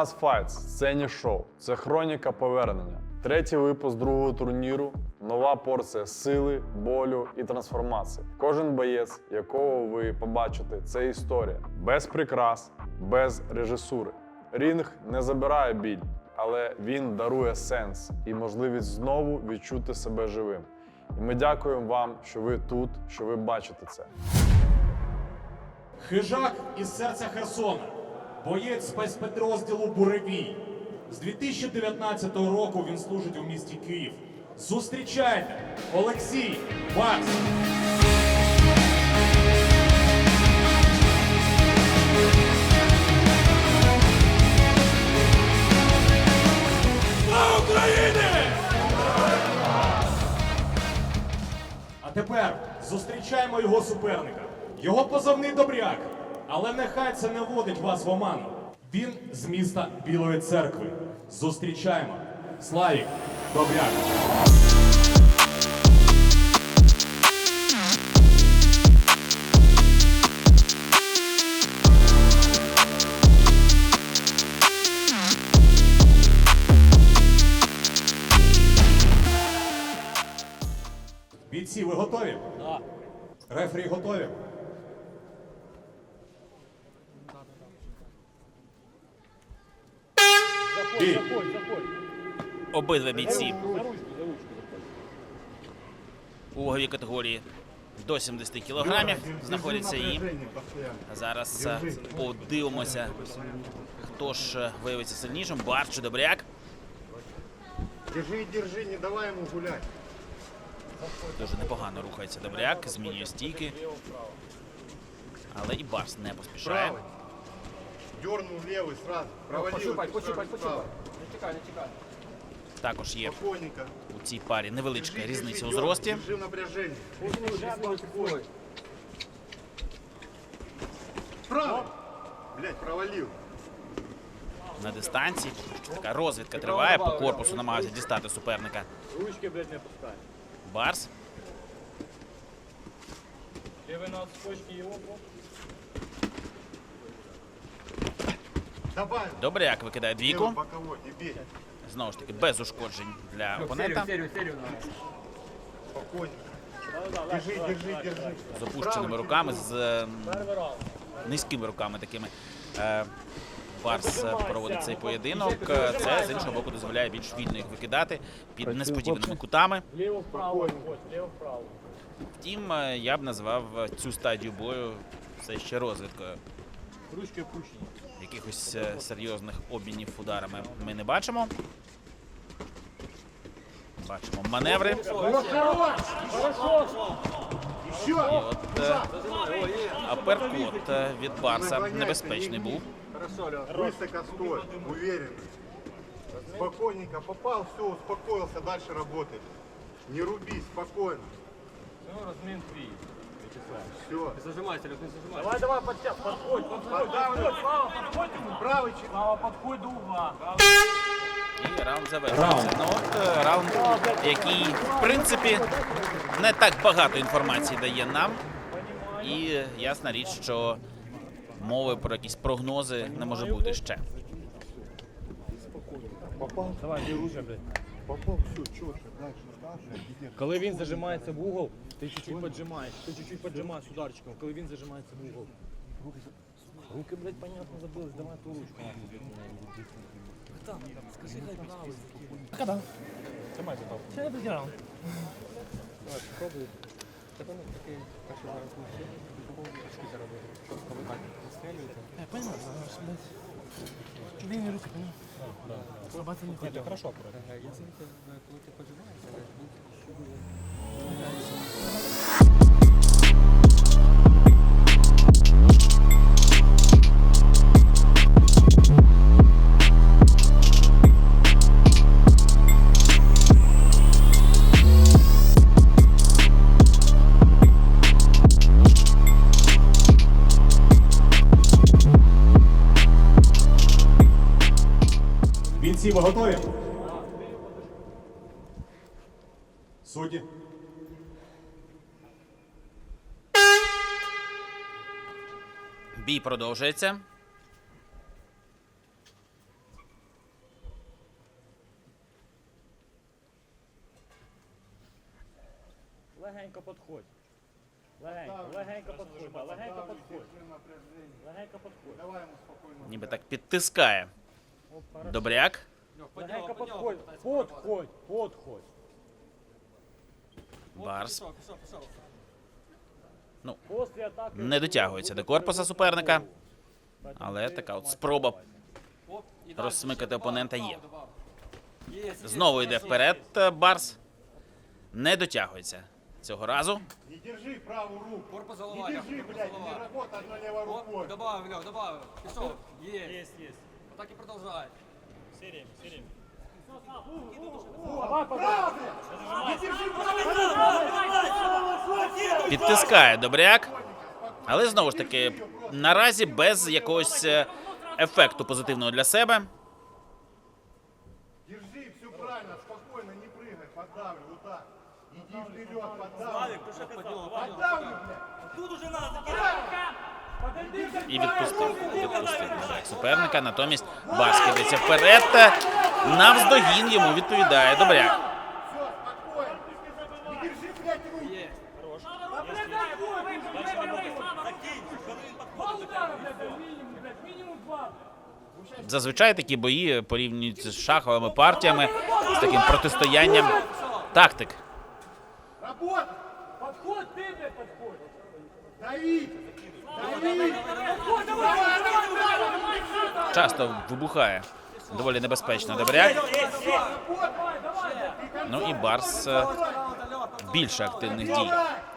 М13 Fights – сцені шоу. Це хроніка повернення. Третій випуск другого турніру. Нова порція сили, болю і трансформації. Кожен боєць, якого ви побачите, це історія. Без прикрас, без режисури. Рінг не забирає біль, але він дарує сенс і можливість знову відчути себе живим. І ми дякуємо вам, що ви тут, що ви бачите це. Хижак із серця Херсона, боєць спецпідрозділу Буревій. З 2019 року він служить у місті Київ. Зустрічайте Олексій. Слава А тепер зустрічаємо його суперника. Його позивний добряк. Але нехай це не вводить вас в оману. Він з міста Білої церкви. Зустрічаємо. Славік Добряк. Бійці, ви готові? Так. Рефері готові? Бій. Обидва бійці у ваговій категорії до 70 кілограмів знаходяться і зараз е, подивимося, хто ж е, виявиться сильнішим. Барс чи Добряк. Держи, держи, не давай ему гулять. Дуже непогано рухається Добряк, змінює стійки. Але і Барс не поспішає. Правый. Дернул левый сразу. Провалил. Пощупай, эту пощупай, сторону пощупай. справа. Не тікай, не тікай. Також є Спокойненько. у цій парі невеличка Держи, різниця у держи, зрості. Держи в напряжении. Ой, Правый. Блять, провалил. На дистанції поки що така розвідка триває. По корпусу намагаються дістати суперника. Ручки, блядь, не пускай. Барс. Левый на отскочке его, бо. Добавь. Добряк викидає Левый двійку. Знову ж таки, без ушкоджень для опонента. з опущеними руками, з ем, низькими руками такими. Е, Барс проводить цей поєдинок. Це з іншого боку дозволяє більш вільно їх викидати під несподіваними кутами. Втім, е, я б назвав цю стадію бою все ще розвідкою. Ручки опущені. Якихось е, серйозних обмінів ударами ми не бачимо. Бачимо маневри. І от е, аперкот е, від Барса небезпечний був. Спокойненько попал, все, успокоился, дальше работай. Не руби, спокойно. Ну, розмін твій. Все. Зажимайся, Лёх, не зажимайся. Давай, давай, подтя... подходь, подходь, подходь, Слава, подходь ему. Правый. Слава, подходь до угла. І раунд завершується. Ну от е, раунд, який в принципі не так багато інформації дає нам. І ясна річ, що мови про якісь прогнози не може бути ще. Давай, блядь. Попал, все, четко, дальше, дальше. Коли він зажимається в угол, ти чуть-чуть поджимаєш. Ти чуть-чуть поджимаєш ударчиком. Коли він зажимається в угол. Руки, блядь, понятно забились. Давай ту ручку. Там, скажи, хай правий. Когда? Тримайте там. Ще не приділяв. Давай, спробуй. Тебе не такий, так що зараз лучше. Очки заробити. Коли так настрілюєте. Я понял, знаєш, блядь. Длинні руки, понял? Слабаться не хоче. Хорошо, аккуратно. Я заметил, коли ти поджимаєшся, ви готові? Судді. Бій продовжується. Легенько подходь. Легенько, легенько подходь, легенько подходь. Легенько подходь. Ніби так підтискає. Добряк. Легенько підходь. Подходь, подходь. Барс. Ну, не дотягується до корпуса суперника. Але така от спроба розсмикати опонента є. Знову йде вперед Барс. Не дотягується цього разу. Не держи правую руку. Корпус Не держи, блядь, голова. не работай одной левой рукой. Добавив, Льох, добавив. Пішов. Є. Есть, есть. Так і продовжай. Підтискає Добряк. Але знову ж таки, наразі без якогось е, ефекту позитивного для себе. Держи, все правильно, спокойно, не прыгай, подавлю, вот так. Иди вперед, подавлю. Подавлю, блядь. І відпустив. Відпустив суперника. Натомість Барс кидається вперед. Е, Навздогін йому відповідає руку. Зазвичай такі бої порівнюють з шаховими партіями, з таким протистоянням тактик. Работай. Часто вибухає. Доволі небезпечно Добряк. Ну і Барс е, більше активних дій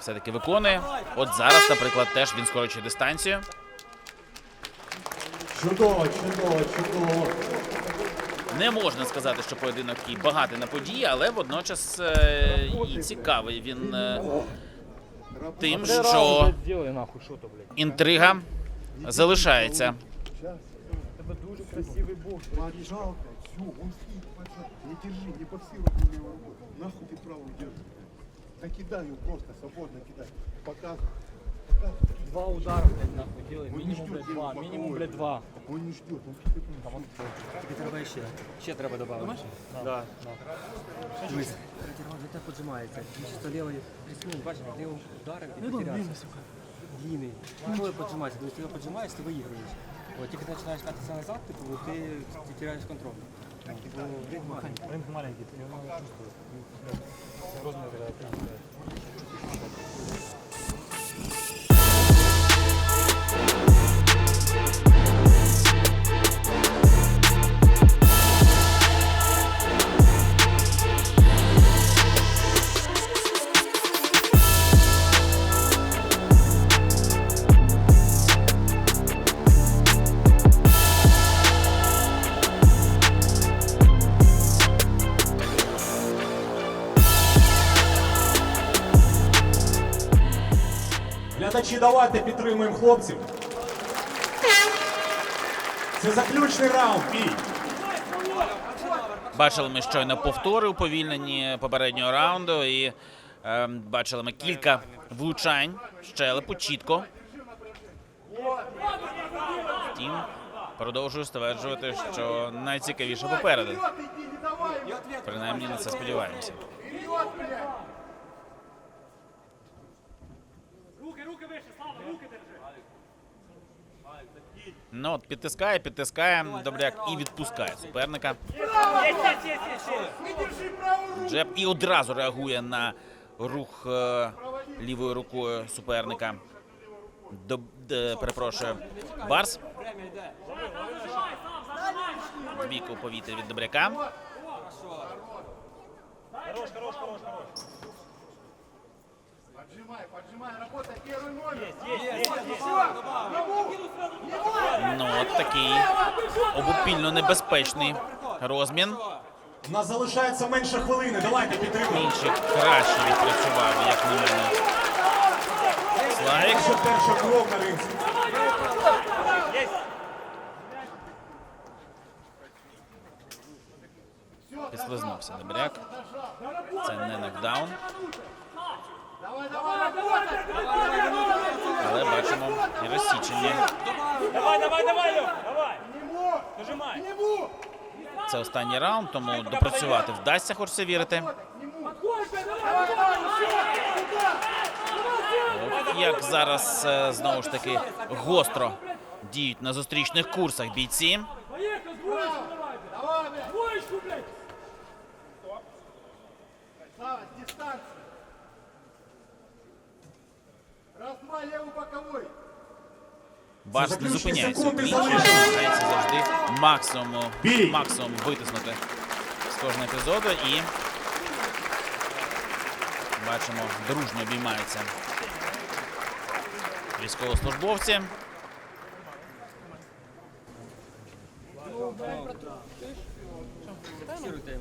все-таки виконує. От зараз, наприклад, теж він скорочує дистанцію. Чудово, чудово, чудово. Не можна сказати, що поєдинок такий багатий на події, але водночас е, і цікавий він е, тим, що Сделай нахуй, що то, блядь. інтрига залишається. Тебе дуже красивий бокс. Поджал, блядь, все, он стоит, поджал. Не держи, не боксируй ты левой рукой. Нахуй ты правую держишь. Да кидай его просто, свободно кидай. Показывай. Два удара, блядь, нахуй делай. Мінімум, блядь, два. Мінімум, блядь, два. Он не ждет, он Тобі треба ще. Ще треба додати. Да. Дивись. Третій раунд так поджимається. Він чисто лівий присунув, бачиш, лівий ударив і потерявся. Длинний. Коли поджимається, тобто ти його поджимаєш, ти виіграєш. От тільки ти починаєш кататися назад, типу, ти, ти теряєш контроль. Бо ринг маленький. Ринг маленький, ти його чувствуєш. Розмір, блядь. Глядачі, давайте підтримуємо хлопців. Це заключний раунд, бій. Бачили ми щойно повтори уповільнені попереднього раунду, і е, бачили ми кілька влучань щелепу чітко. Втім, продовжую стверджувати, що найцікавіше попереду. Принаймні на це сподіваємося. Вперед, блядь. Ну от підтискає, підтискає Добряк і відпускає суперника. Джеб і одразу реагує на рух е, лівою рукою суперника. До, де, перепрошую, Барс. Двійка у повітря від Добряка. Поджимай, поджимай, работай, первый номер. Ну от такий обопільно небезпечний розмін. У нас залишається менше хвилини. Давайте підтримуємо. Інший краще відпрацював, як на мене. Славік. Наша перша кров на ринці. Підслизнувся Добряк. Це не нокдаун. Але бачимо і розсічення. Давай, давай, давай, давай. Нажимай. Це останній раунд, тому допрацювати вдасться, хочеться вірити. Як зараз е, знову ж таки гостро діють на зустрічних курсах бійці. Поехал, два, левый боковой. Барс не зупиняється. Він намагається завжди максимум, Бій! максимум витиснути з кожного епізоду і бачимо, дружньо обіймаються військовослужбовці.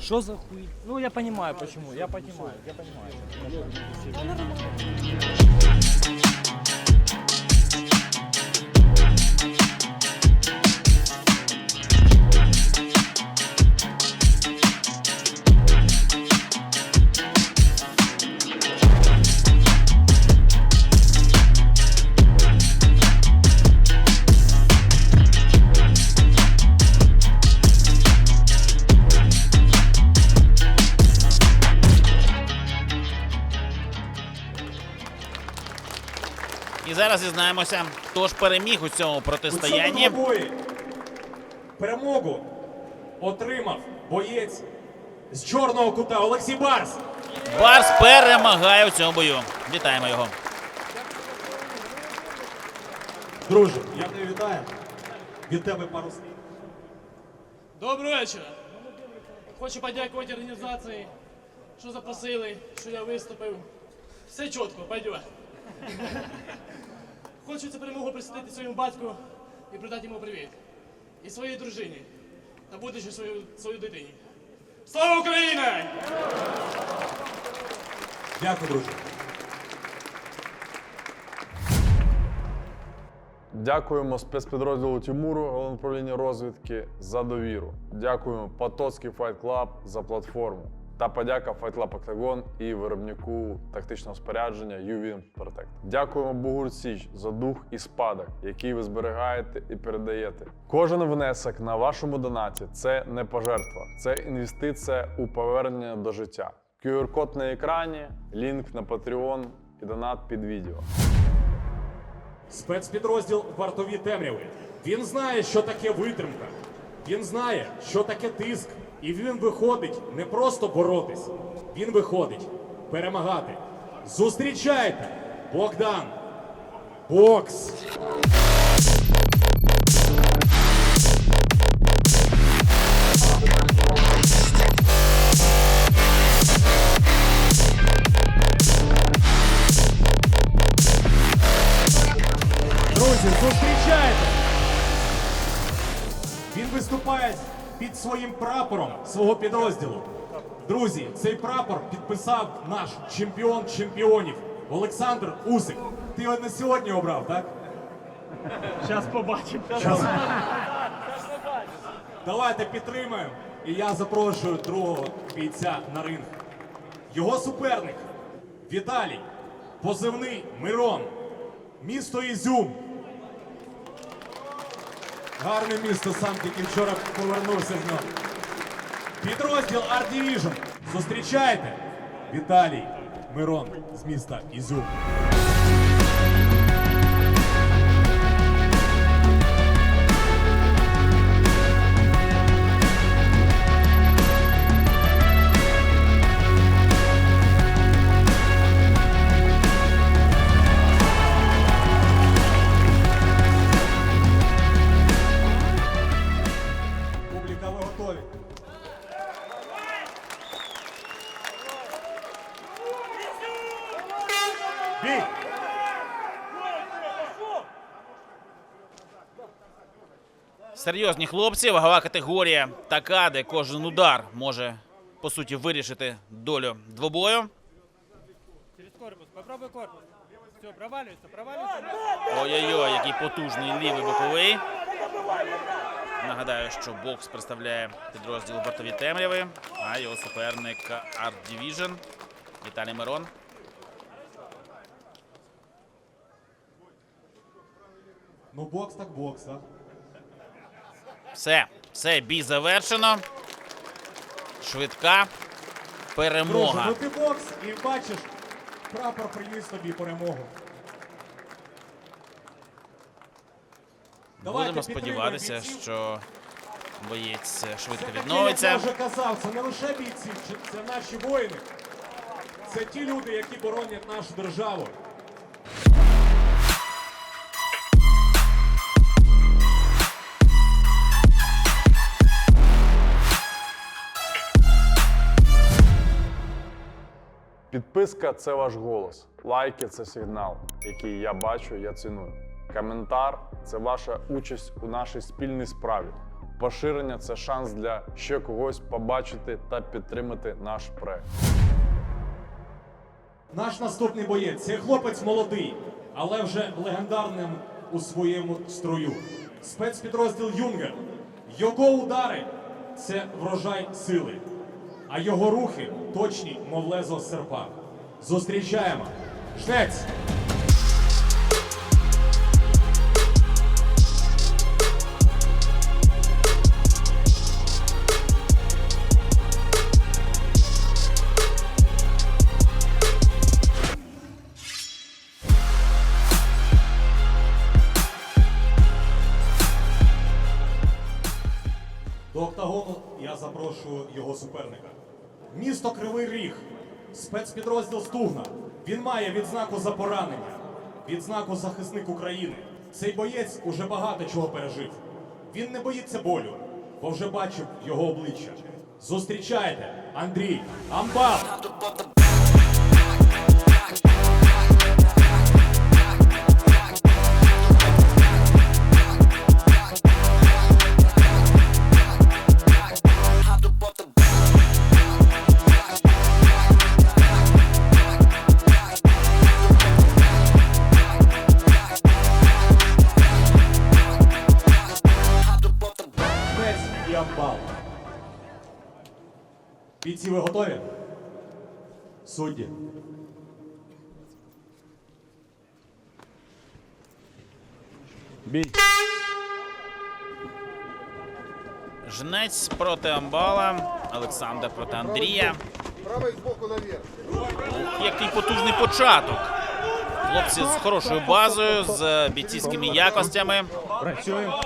Что за хуй? Ну, я понимаю, почему. Я понимаю, я понимаю. Зараз дізнаємося, хто ж переміг у цьому У протистоянні. цьому бої перемогу отримав боєць з чорного кута Олексій Барс. Барс перемагає у цьому бою. Вітаємо його. Друже, я тебе вітаю. Від тебе пару слів. Доброго вечора. Хочу подякувати організації, що запросили, що я виступив. Все чітко, пойдет. Хочу цю перемогу присвятити своєму батьку і передати йому привіт. І своїй дружині та будучи свою, свою дитині. Слава Україні! Дякую, друже. Дякуємо спецпідрозділу Тимуру, головне управління розвідки за довіру. Дякуємо Потоцький Fight Club за платформу. Та подяка Club Octagon і виробнику тактичного спорядження UVM Protect. Дякуємо Бугур Січ за дух і спадок, який ви зберігаєте і передаєте. Кожен внесок на вашому донаті це не пожертва, це інвестиція у повернення до життя. QR-код на екрані, лінк на Patreon і донат під відео. Спецпідрозділ вартові темряви. Він знає, що таке витримка. Він знає, що таке тиск. І він виходить не просто боротись, він виходить перемагати. Зустрічайте Богдан Бокс. Прапором свого підрозділу. Друзі, цей прапор підписав наш чемпіон чемпіонів Олександр Усик. Ти його не сьогодні обрав, так? Зараз побачимо. Давайте підтримаємо. І я запрошую другого бійця на ринг. Його суперник Віталій, позивний Мирон, місто Ізюм. Гарне місто, сам тільки вчора повернувся з нього. Підрозділ Art Division. Зустрічайте! Віталій Мирон з міста Ізюм. Серйозні хлопці, вагова категорія така, де кожен удар може по суті вирішити долю двобою. Через корпус, попробуй корпус. Все, проваливайся, проваливайся. Ой-ой-ой, який потужний лівий боковий. Нагадаю, що бокс представляє підрозділ бортові темряви, а його суперник Art Division Віталій Мирон. Ну, бокс так бокс, а? Все, все, бій завершено. Швидка перемога. Друже, ну бокс і бачиш, прапор приніс тобі перемогу. Будемо сподіватися, що боєць швидко відновиться. Я вже казав, це не лише бійці, це наші воїни. Це ті люди, які боронять нашу державу. Підписка це ваш голос. Лайки це сигнал, який я бачу, я ціную. Коментар це ваша участь у нашій спільній справі. Поширення це шанс для ще когось побачити та підтримати наш проект. Наш наступний боєць це хлопець молодий, але вже легендарним у своєму строю. Спецпідрозділ Юнгер. Його удари це врожай сили, а його рухи точні, мов лезо серпа. Зустрічаємо. Жнець! Я його суперника. Місто Кривий Ріг, спецпідрозділ Стугна. Він має відзнаку за поранення, відзнаку захисник України. Цей боєць уже багато чого пережив. Він не боїться болю, бо вже бачив його обличчя. Зустрічайте, Андрій Амбал! Судді. Жнець проти Амбала, Олександр проти Андрія. Правой сбоку наверх. Який потужний початок. Хлопці з хорошою базою, з бійцівськими якостями. Працюємо.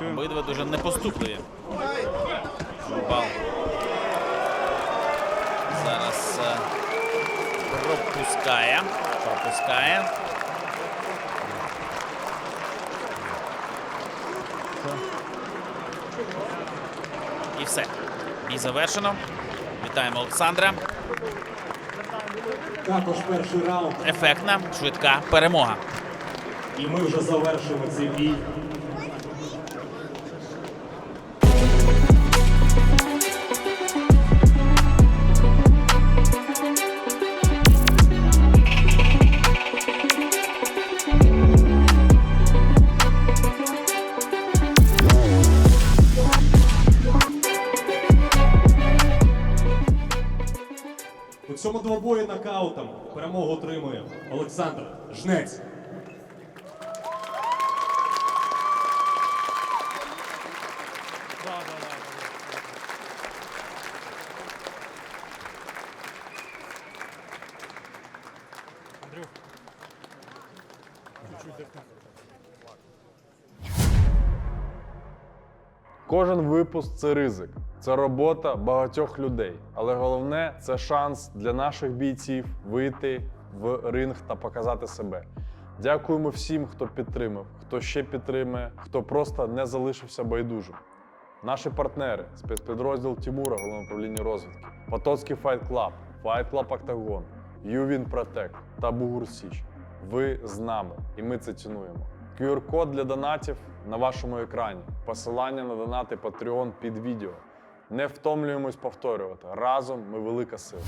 Обидва дуже непоступливі. Амбал. Зараз е, пропускає. Пропускає. І все. Бій завершено. Вітаємо Олександра. Також перший раунд. Ефектна, швидка перемога. І ми вже завершимо цей бій. Нокаутом перемогу отримує Олександр Жнець. Кожен випуск це ризик, це робота багатьох людей. Але головне це шанс для наших бійців вийти в ринг та показати себе. Дякуємо всім, хто підтримав, хто ще підтримує, хто просто не залишився байдужим. Наші партнери, спецпідрозділ Тімура, головне управління розвідки, Потоцький Файт Клаб, Файт Клаб Октагон, Ювін Протек та Бугур Січ. Ви з нами, і ми це цінуємо. QR-код для донатів на вашому екрані. Посилання на донати Patreon під відео. Не втомлюємось повторювати. Разом ми велика сила.